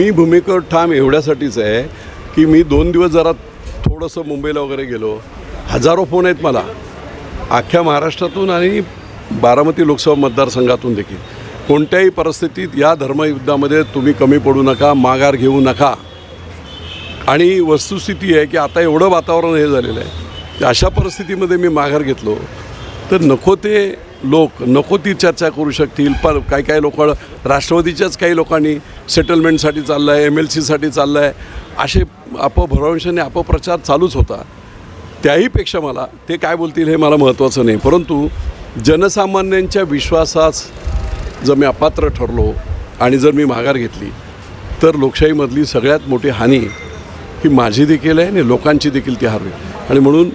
मी भूमिकेवर ठाम एवढ्यासाठीच आहे की मी दोन दिवस जरा थोडंसं मुंबईला वगैरे गेलो. हजारो फोन आहेत मला. अख्ख्या महाराष्ट्रातून आणि बारामती लोकसभा मतदारसंघातून देखील. कोणत्याही परिस्थितीत या धर्मयुद्धामध्ये तुम्ही कमी पडू नका माघार घेऊ नका. आणि वस्तुस्थिती आहे की आता एवढं वातावरण हे झालेलं आहे. अशा परिस्थितीमध्ये मी माघार घेतलो. तर नको ते लोक नको ती चर्चा करू शकतील पण काही काही लोक राष्ट्रवादीच्याच काही लोकांनी सेटलमेंटसाठी चाललं आहे एम एल सीसाठी चाललं आहे असे अपभ्रंशाने अपप्रचार चालूच होता. त्याहीपेक्षा मला ते काय बोलतील हे मला महत्त्वाचं नाही. परंतु जनसामान्यांच्या विश्वासास जर मी अपात्र ठरलो आणि जर मी माघार घेतली तर लोकशाहीमधली सगळ्यात मोठी हानी ही माझी देखील आहे आणि लोकांची देखील ती हरवी आणि म्हणून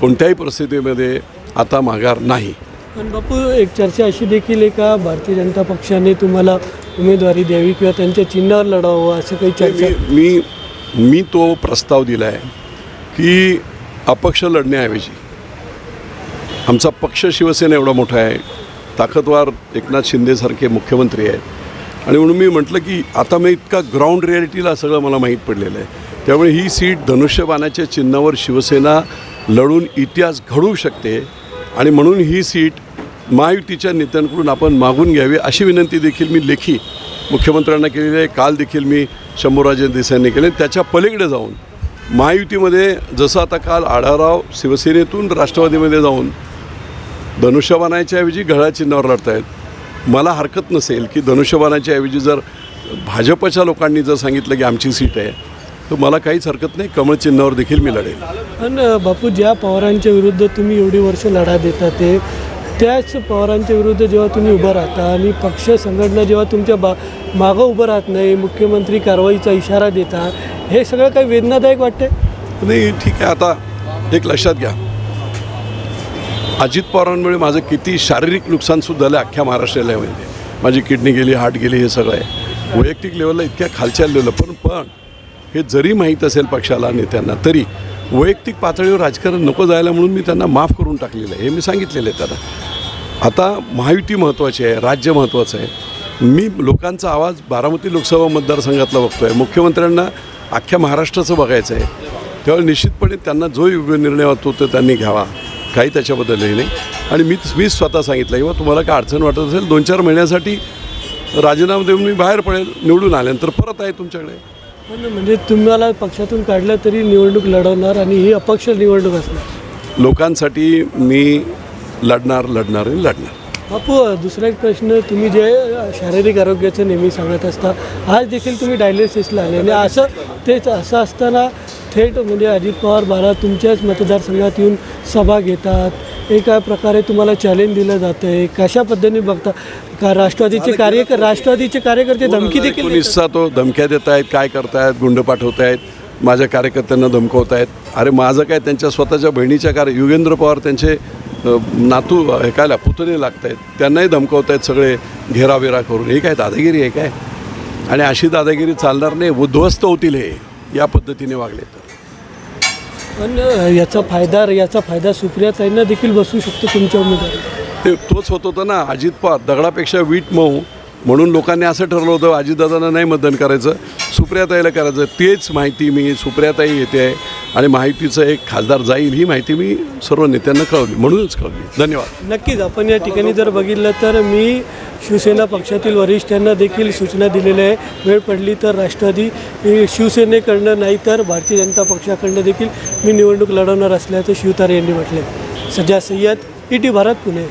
कोणत्याही परिस्थितीमध्ये आता माघार नाही. पण बापू एक चर्चा अशी देखील आहे का? भारतीय जनता पक्षाने तुम्हाला उमेदवारी द्यावी किंवा त्यांच्या चिन्हावर लढावं असं काही चर्चा मी मी मी तो प्रस्ताव दिला आहे की अपक्ष लढण्याऐवजी आमचा पक्ष शिवसेना एवढा मोठा आहे ताकदवार एकनाथ शिंदेसारखे मुख्यमंत्री आहेत. आणि म्हणून मी म्हटलं की आता मी इतका ग्राउंड रिॲलिटीला सगळं मला माहीत पडलेलं आहे. त्यामुळे ही सीट धनुष्यबाणाच्या चिन्हावर शिवसेना लढून इतिहास घडवू शकते आणि म्हणून ही सीट महायुतीच्या नेत्यांकडून आपण मागून घ्यावी अशी विनंती देखील मी लेखी मुख्यमंत्र्यांना केलेली आहे. काल देखील मी शंभूराजे देसाईंनी केले. त्याच्या पलीकडे जाऊन महायुतीमध्ये जसं आता काल आढाराव शिवसेनेतून राष्ट्रवादीमध्ये जाऊन धनुष्यबाणाच्या ऐवजी घड्याळ चिन्हावर लढतायत. मला हरकत नसेल की धनुष्यबाणाच्या ऐवजी जर भाजपच्या लोकांनी जर सांगितलं की आमची सीट आहे तर मला काहीच हरकत नाही. कमळ चिन्हावर देखील मी लढेल. पण बापू ज्या पवारांच्या विरुद्ध तुम्ही एवढी वर्ष लढा देता ते त्याच पवारांच्या विरुद्ध जेव्हा तुम्ही उभं राहता आणि पक्ष संघटना जेव्हा तुमच्या बा मागं उभं राहत नाही मुख्यमंत्री कारवाईचा इशारा देता हे सगळं काही वेदनादायक वाटते नाही ठीक आहे. आता एक लक्षात घ्या. अजित पवारांमुळे माझं किती शारीरिक नुकसानसुद्धा झालं अख्ख्या महाराष्ट्राला म्हणजे माझी किडनी गेली हार्ट गेली हे सगळं आहे. वैयक्तिक लेवलला इतक्या खालच्या लेवलला पण पण हे जरी माहीत असेल पक्षाला नेत्यांना तरी वैयक्तिक पातळीवर राजकारण नको जायला म्हणून मी त्यांना माफ करून टाकलेलं आहे. हे मी सांगितलेलं आहे त्यांना. आता महायुती महत्त्वाची आहे राज्य महत्त्वाचं आहे. मी लोकांचा आवाज बारामती लोकसभा मतदारसंघातला बघतो आहे मुख्यमंत्र्यांना अख्ख्या महाराष्ट्राचं बघायचं आहे. त्यावेळी निश्चितपणे त्यांना जो योग्य निर्णय होतो तो त्यांनी घ्यावा. काही त्याच्याबद्दल हे नाही. आणि मी मी स्वतः सांगितलं किंवा तुम्हाला काय अडचण वाटत असेल दोन चार महिन्यासाठी राजीनामा देऊन मी बाहेर पडेल निवडून आल्यानंतर परत आहे तुमच्याकडे. पण म्हणजे तुम्हाला पक्षातून काढलं तरी निवडणूक लढवणार आणि ही अपक्ष निवडणूक असणार. लोकांसाठी मी लढणार लढणार आणि लढणार. बापू दुसरा एक प्रश्न तुम्ही जे शारीरिक आरोग्याचं नेहमी सांगत असता आज देखील तुम्ही डायलिसिसला आले आणि असं तेच असं असताना थेट म्हणजे अजित पवार बारा तुमच्याच मतदारसंघात येऊन सभा घेतात एका प्रकारे तुम्हाला चॅलेंज दिलं जातं आहे कशा पद्धतीने बघता? का राष्ट्रवादीचे कार्य राष्ट्रवादीचे कार्यकर्ते धमकी देखील. एकोणीसचा तो धमक्या देत आहेत काय करतायत गुंड पाठवत आहेत माझ्या कार्यकर्त्यांना धमकवत आहेत अरे माझं काय त्यांच्या स्वतःच्या बहिणीच्या कार्य युगेंद्र पवार त्यांचे नातू हे काय पुतणे लागत आहेत त्यांनाही धमकवत आहेत सगळे घेरावेरा करून. हे काय दादागिरी आहे काय? आणि अशी दादागिरी चालणार नाही. उद्ध्वस्त होतील हे या पद्धतीने वागले तर पण याचा फायदा याचा फायदा सुप्रियाताईंना देखील बसू शकतो तुमच्या उमेदवारी. ते तोच होत होतं ना अजित पवार दगडापेक्षा वीट मऊ. म्हणून लोकांनी असं ठरवलं होतं अजितदादांना नाही मतदान करायचं सुप्रियाताईला करायचं. तेच माहिती मी सुप्रियाताई येते आहे आणि माहितीचं एक खासदार जाईल ही माहिती मी सर्व नेत्यांना कळवली म्हणूनच कळवली. धन्यवाद. नक्कीच आपण या ठिकाणी जर बघितलं तर मी शिवसेना पक्षातील वरिष्ठांना देखील सूचना दिलेल्या आहे. वेळ पडली तर राष्ट्रवादी शिवसेनेकडनं नाही तर भारतीय जनता पक्षाकडनं देखील मी निवडणूक लढवणार असल्याचं शिवतारे यांनी म्हटलं सध्या सज्जा सय्यद ई टी भारत पुणे.